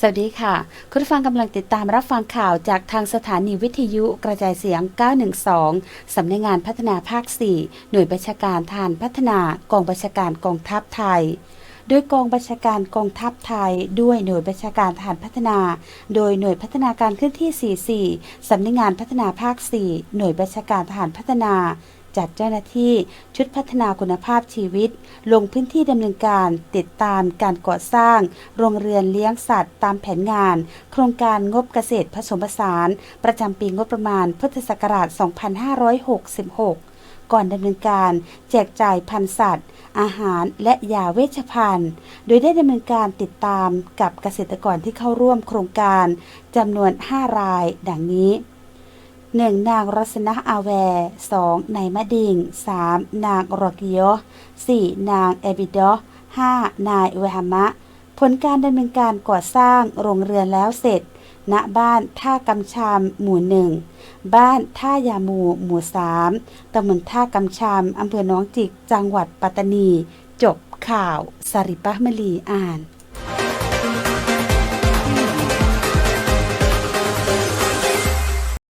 สวัสดีค่ะ คุณฟังกำลังติดตามรับฟังข่าวจากทางสถานีวิทยุกระจายเสียง 912 สำนักงานพัฒนาภาค 4 หน่วยบัญชาการทหานพัฒนากองบัญชาการกองทัพไทย โดยกองบัญชาการกองทัพไทย ด้วยหน่วยบัญชาการทหารพัฒนา โดยหน่วยพัฒนาการเคลื่อนที่ 44 สำนักงานพัฒนาภาค 4 หน่วยบัญชาการทหารพัฒนา จัดเจ้าหน้าที่ชุดพัฒนาคุณภาพชีวิต ลงพื้นที่ดำเนินการติดตามการก่อสร้าง โรงเรือนเลี้ยงสัตว์ตามแผนงาน โครงการงบเกษตรผสมผสาน ประจำปีงบประมาณพุทธศักราช 2566ก่อนดำเนินการแจกจ่ายพันสัตว์ อาหารและยาเวชภัณฑ์ โดยได้ดำเนินการติดตามกับเกษตรกรที่เข้าร่วมโครงการจำนวน 5 ราย ดังนี้ 1. นางรัศนะอาแวร์ 2. นายมะดิง 3. นางรอกิโย 4. นางเอบิดอ 5. นายเวหามะ ผลการดำเนินการก่อสร้างโรงเรือนแล้วเสร็จ ณบ้านท่ากำชามหมู่หนึ่งบ้านท่ายามูหมู่สามตำบลท่ากำชามอำเภอน้องจิก จังหวัดปัตตานี จบข่าวสริปะมลีอ่าน